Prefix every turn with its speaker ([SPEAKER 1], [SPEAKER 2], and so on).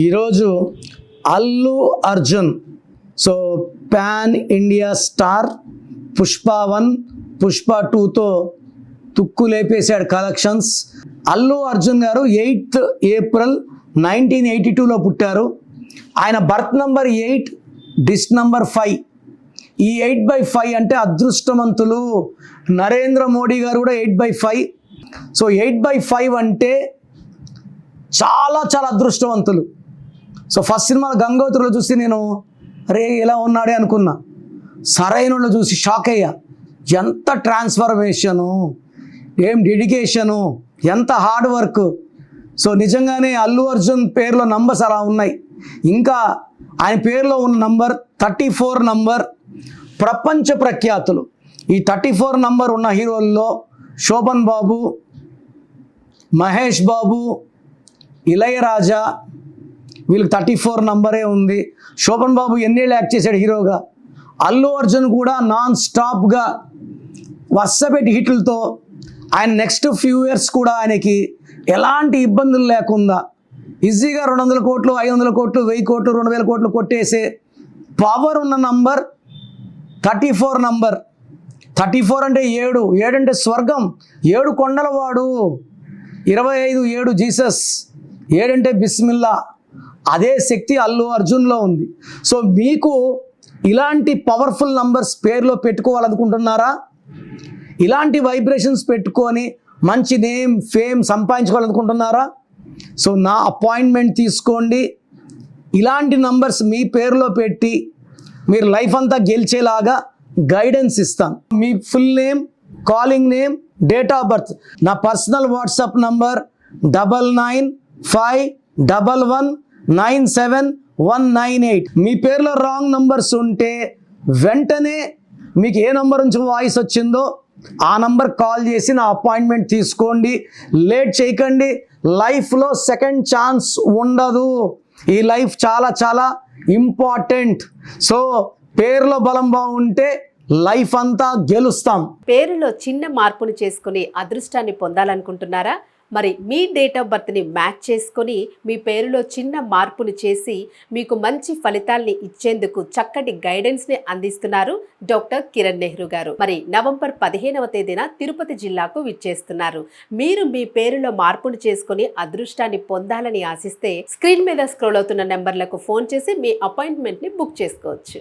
[SPEAKER 1] ఈరోజు Allu Arjun so pan India star Pushpa one Pushpa టూతో తుక్కు లేపేశాడు కలెక్షన్స్. అల్లు అర్జున్ గారు ఎయిత్ ఏప్రిల్ నైన్టీన్ ఎయిటీ టూలో పుట్టారు. ఆయన birth number eight this number five. ఈ ఎయిట్ బై ఫైవ్ అంటే అదృష్టవంతులు నరేంద్ర మోడీ గారు కూడా eight by five. So eight by five అంటే చాలా చాలా అదృష్టవంతులు. సో ఫస్ట్ సినిమాలో గంగోత్రిలో చూసి నేను అరే ఇలా ఉన్నాడే? అనుకున్నా. సరైన వాళ్ళు చూసి షాక్ అయ్యా. ఎంత ట్రాన్స్ఫర్మేషను ఏం డెడికేషను ఎంత హార్డ్ వర్క్. సో నిజంగానే అల్లు అర్జున్ పేరులో నంబర్స్ అలా ఉన్నాయి. ఇంకా ఆయన పేరులో ఉన్న నంబర్ థర్టీ ఫోర్ నంబర్ ప్రపంచ ప్రఖ్యాతులు. ఈ థర్టీ ఫోర్ నంబర్ ఉన్న హీరోల్లో శోభన్ బాబు మహేష్ బాబు ఇళయరాజా వీళ్ళకి థర్టీ ఫోర్ నంబరే ఉంది. శోభన్ బాబు ఎన్నేళ్ళు యాక్ట్ చేశాడు హీరోగా? అల్లు అర్జున్ కూడా నాన్ స్టాప్గా వరుసపెట్టి హిట్లతో ఆయన నెక్స్ట్ ఫ్యూ ఇయర్స్ కూడా ఆయనకి ఎలాంటి ఇబ్బందులు లేకుండా ఈజీగా రెండు వందల కోట్లు ఐదు వందల కోట్లు వెయ్యి కోట్లు రెండు వేల కోట్లు కొట్టేసే పవర్ ఉన్న number thirty four number thirty four అంటే ఏడు. ఏడు అంటే స్వర్గం. ఏడు కొండలవాడు. ఇరవై ఐదు ఏడు జీసస్. ఏడంటే బిస్మిల్లా. అదే శక్తి అల్లు అర్జున్లో ఉంది. సో మీకు ఇలాంటి పవర్ఫుల్ నంబర్స్ పేరులో పెట్టుకోవాలనుకుంటున్నారా? ఇలాంటి వైబ్రేషన్స్ పెట్టుకొని మంచి నేమ్ ఫేమ్ సంపాదించుకోవాలనుకుంటున్నారా? సో నా అపాయింట్మెంట్ తీసుకోండి. ఇలాంటి నంబర్స్ మీ పేరులో పెట్టి మీరు లైఫ్ అంతా గెలిచేలాగా గైడెన్స్ ఇస్తాను మీ full name calling name date of birth నా personal WhatsApp number double nine five double one nine seven one nine eight. మీ పేరులో రాంగ్ నంబర్స్ ఉంటే వెంటనే మీకు ఏ నంబర్ నుంచి వాయిస్ వచ్చిందో ఆ నంబర్ కాల్ చేసి నా అపాయింట్మెంట్ తీసుకోండి. లేట్ చేయకండి. లైఫ్లో సెకండ్ ఛాన్స్ ఉండదు. ఈ లైఫ్ చాలా చాలా ఇంపార్టెంట్. సో పేర్లో బలం బాగుంటే లైఫ్ అంతా గెలుస్తాం.
[SPEAKER 2] పేరులో చిన్న మార్పును చేసుకుని అదృష్టాన్ని పొందాలనుకుంటున్నారా? మరి మీ డేట్ ఆఫ్ బర్త్ని మ్యాచ్ చేసుకొని మీ పేరులో చిన్న మార్పును చేసి మీకు మంచి ఫలితాల్ని ఇచ్చేందుకు చక్కటి గైడెన్స్ని అందిస్తున్నారు డాక్టర్ కిరణ్ నెహ్రూ గారు. మరి నవంబర్ పదిహేనవ తేదీన తిరుపతి జిల్లాకు విచ్చేస్తున్నారు. మీరు మీ పేరులో మార్పును చేసుకుని అదృష్టాన్ని పొందాలని ఆశిస్తే స్క్రీన్ మీద స్క్రోల్ అవుతున్న నెంబర్లకు ఫోన్ చేసి మీ అపాయింట్మెంట్ని బుక్ చేసుకోవచ్చు.